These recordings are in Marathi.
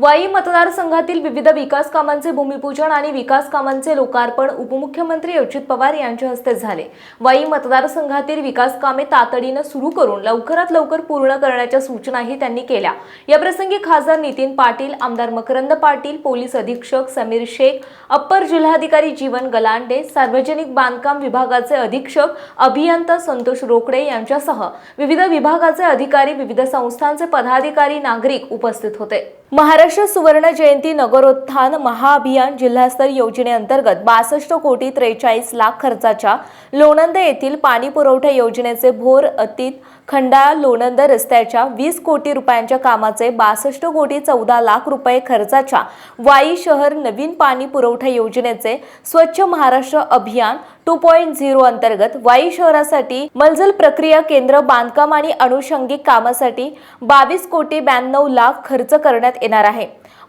वाई मतदारसंघातील विविध विकास कामांचे भूमिपूजन आणि विकास कामांचे लोकार्पण उपमुख्यमंत्री अजित पवार यांच्या हस्ते झाले. वाई मतदारसंघातील विकास कामे तातडीनं सुरू करून लवकरात लवकर पूर्ण करण्याच्या सूचनाही त्यांनी केल्या. याप्रसंगी खासदार नितीन पाटील आमदार मकरंद पाटील पोलीस अधीक्षक समीर शेख अप्पर जिल्हाधिकारी जीवन गलांडे सार्वजनिक बांधकाम विभागाचे अधीक्षक अभियंता संतोष रोकडे यांच्यासह विविध विभागाचे अधिकारी विविध संस्थांचे पदाधिकारी नागरिक उपस्थित होते. महाराष्ट्र सुवर्ण जयंती नगरोत्थान महाअभियान जिल्हास्तर योजनेअंतर्गत बासष्ट कोटी त्रेचाळीस लाख खर्चाच्या लोणंद येथील पाणी पुरवठा योजनेचे भोर अतीत खंडाळा लोणंद रस्त्याच्या वीस कोटी रुपयांच्या कामाचे बासष्ट कोटी चौदा लाख रुपये खर्चाच्या वाई शहर नवीन पाणी पुरवठा योजनेचे स्वच्छ महाराष्ट्र अभियान टू पॉईंट झिरो अंतर्गत वाई शहरासाठी मलजल प्रक्रिया केंद्र बांधकाम आणि अनुषंगिक कामासाठी बावीस कोटी ब्याण्णव लाख खर्च करण्यात येणार आहे.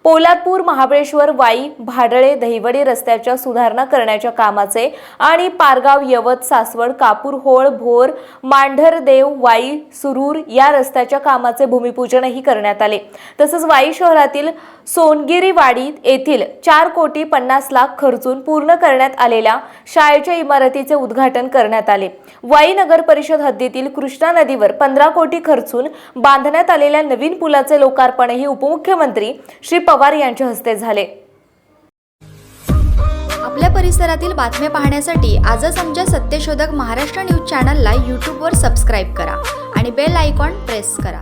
पोलादपूर महाबळेश्वर वाई भाडळे दहिवडे रस्त्याच्या सुधारणा करण्याच्या कामाचे आणि पारगाव यवत सासवड कापूर होळ भोर मांढरदेव वाई सुरूर या रस्त्याच्या कामाचे भूमिपूजनही करण्यात आले. तसंच वाई शहरातील सोनगिरीवाडी येथील चार कोटी पन्नास लाख खर्चून पूर्ण करण्यात आलेल्या शाळेच्या इमारतीचे उद्घाटन करण्यात आले. वाई नगर परिषद हद्दीतील कृष्णा नदीवर पंधरा कोटी खर्चून बांधण्यात आलेल्या नवीन पुलाचे लोकार्पणही उपमुख्यमंत्री श्री पवार यांच्या हस्ते झाले. आपल्या परिसरातील बातम्या पाहण्यासाठी आजच आमच्या सत्यशोधक महाराष्ट्र न्यूज चॅनलला यूट्यूबवर सबस्क्राईब करा आणि बेल आयकॉन प्रेस करा.